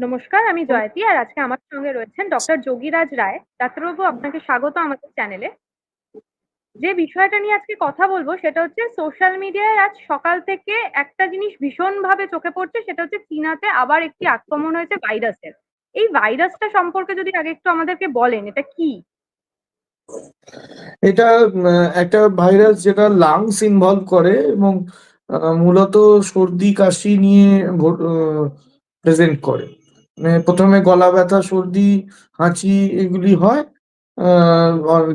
নমস্কার, আমি জয়তী আর আজকে আমার সঙ্গে রয়েছেন ডক্টর যোগীরাজ রায়। ডাক্তারবাবু আপনাকে স্বাগত আমাদের চ্যানেলে। যে বিষয়টা নিয়ে আজকে কথা বলব সেটা হচ্ছে সোশ্যাল মিডিয়ায় আজ সকাল থেকে একটা জিনিস ভীষণভাবে চোখে পড়ছে সেটা হচ্ছে চীনাতে আবার একটি আক্রমণ হয়েছে ভাইরাসের। এই ভাইরাসটা সম্পর্কে যদি আগে একটু আমাদেরকে বলেন এটা কি? এটা একটা ভাইরাস যেটা লাংস ইনভলভ করে এবং মূলত সর্দি কাশি নিয়ে প্রেজেন্ট করে। মানে ১ম গলা ব্যথা, সর্দি, হাঁচি এগুলি হয়।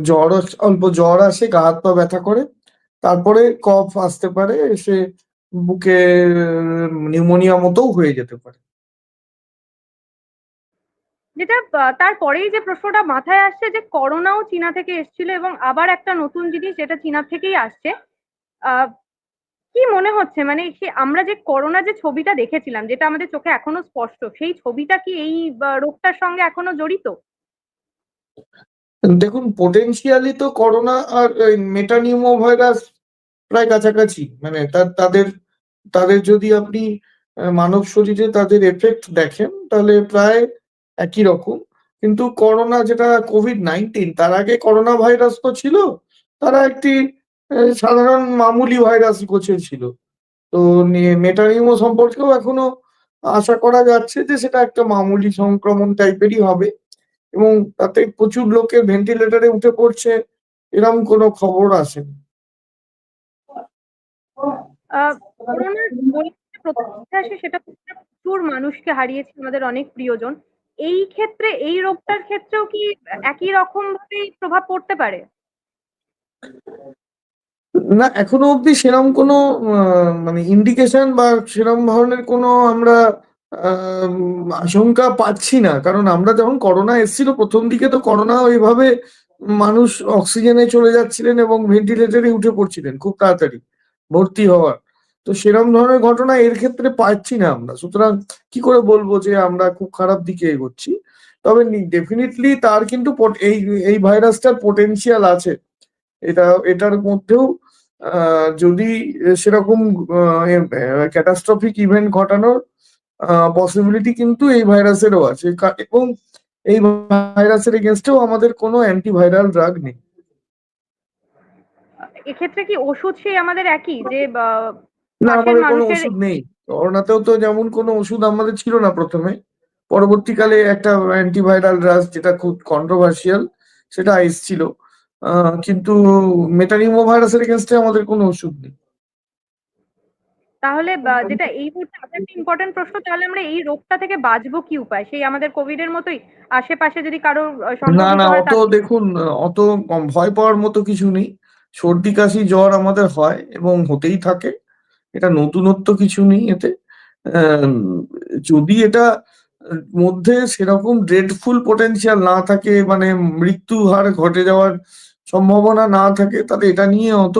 জ্বর অল্প জ্বর আসে, গা হাত পা ব্যথা করে। তারপরে কফ আসতে পারে, এসে বুকে নিউমোনিয়া মতোও হয়ে যেতে পারে। যেটা তারপরেই যে প্রশ্নটা মাথায় আসছে যে করোনাও চীনা থেকে এসছিল এবং আবার একটা নতুন জিনিস যেটা চীনা থেকেই আসছে। কি মনে হচ্ছে মানে আমরা যে করোনা যে ছবিটা দেখেছিলাম যেটা আমাদের চোখে এখনও স্পষ্ট, সেই ছবিটা কি এই রোগটার সঙ্গে এখনও জড়িত? দেখুন potentially তো করোনা আর মেটানিউমো ভাইরাস প্রায় কাছাকাছি। মানে তাদের তাদের যদি আপনি মানব শরীরে তাদের এফেক্ট দেখেন তাহলে প্রায় একই রকম। কিন্তু করোনা যেটা COVID-19 তার আগে করোনা ভাইরাস তো ছিল। তারা একটি সাধারণ মামুলি ভাইরাস গোছের ছিল। তো মেটানিউমো সম্পর্কেও এখনও আশা করা যাচ্ছে যে সেটা একটা মামুলি সংক্রমণ টাইপেরই হবে এবং তাতে প্রচুর লোকের ভেন্টিলেটরে উঠে পড়ছে, এরম কোনো খবর আসেনি। সেটা প্রচুর মানুষকে হারিয়েছে, আমাদের অনেক প্রিয়জন। এই ক্ষেত্রে, এই রোগটার ক্ষেত্রেও কি একই রকম ভাবেই প্রভাব পড়তে পারে? না, এখনও অব্দি সেরম কোনো মানে ইন্ডিকেশন বা সেরম ধরনের কোনো আমরা আশঙ্কা পাচ্ছি না। কারণ আমরা যখন করোনা এসছিল, প্রথম দিকে তো করোনা ওইভাবে মানুষ অক্সিজেনে চলে যাচ্ছিলেন এবং ভেন্টিলেটরে উঠে পড়ছিলেন খুব তাড়াতাড়ি, ভর্তি হওয়ার। তো সেরম ধরনের ঘটনা এর ক্ষেত্রে পাচ্ছি না আমরা। সুতরাং কি করে বলব যে আমরা খুব খারাপ দিকে এগোচ্ছি। তবে ডেফিনেটলি তার কিন্তু এই এই ভাইরাসটার potential আছে। এটা এটার মধ্যেও যদি সেরকম এ ইভেন্ট ঘটানোর পসিবিলিটি কিন্তু এই ভাইরাসেরও আছে। এবং এই ভাইরাসের এগেইনস্ট এও আমাদের কোনো অ্যান্টিভাইরাল ড্রাগ নেই। এক্ষেত্রে কি ওষুধ সেই আমাদের একই? যে না আমাদের কোনো ওষুধ নেই। করোনাতেও তো যেমন কোনো ওষুধ আমাদের ছিল না ১ম এ। পরবর্তীকালে একটা অ্যান্টিভাইরাল ড্রাগ যেটা খুব কন্ট্রোভার্সিয়াল সেটা এসছিল। আ কিন্তু মেটানিউমো ভাইরাসের এগেইনস্ট এ আমাদের কোনো ওষুধ নেই। তাহলে যেটা এই মুহূর্তে একটা ইম্পোর্টেন্ট প্রশ্ন তাহলে আমরা এই রোগটা থেকে বাঁচবো কি উপায়? সেই আমাদের কোভিড এর মতোই? আশেপাশে যদি কারও না, না অত দেখুন অত কম ভয় পাওয়ার মতো কিছু নেই। সর্দি, কাশি, জ্বর আমাদের হয় এবং হতেই থাকে। এটা নতুনত্ব কিছু নেই এতে। যদি এটা মধ্যে সেরকম ড্রেডফুল potential না থাকে মানে মৃত্যু হার ঘটে যাওয়ার সম্ভাবনা না থাকে তাহলে এটা নিয়ে অত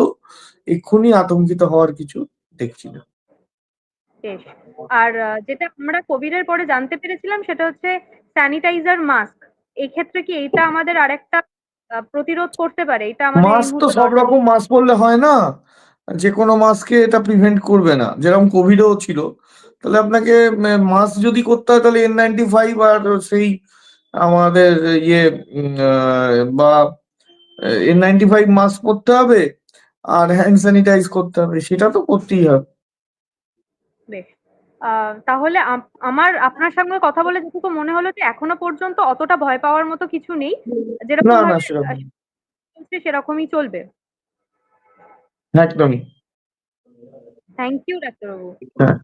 এক্ষুনি আতঙ্কিত হওয়ার কিছু দেখছি না। আর যেটা আমরা কোভিড এর পরে জানতে পেরেছিলাম সেটা হচ্ছে স্যানিটাইজার মাস্ক। এক্ষেত্রে কি এইটা আমাদের আরেকটা প্রতিরোধ করতে পারে? এটা আমাদের মাস্ক তো সব রকম মাস্ক পরলে হয় না। যেকোনো মাস্কে এটা প্রিভেন্ট করবে না। যেরকম কোভিডও ছিল। তাহলে আপনাকে মাস্ক যদি করতে হয় তাহলে N95 আর সেই আমাদের ইয়ে উম আ বা N95 মাস্ক পরতে হবে আর হ্যান্ড স্যানিটাইজ করতে হবে। সেটা তো করতেই হবে। তাহলে আমার আপনার সঙ্গে কথা বলে যেটুকু মনে হলো যে এখনও পর্যন্ত অতটা ভয় পাওয়ার মতো কিছু নেই। যেরকম সেরকমই চলবে। একদমই। থ্যাংক ইউ ডাক্তারবাবু। হ্যাঁ।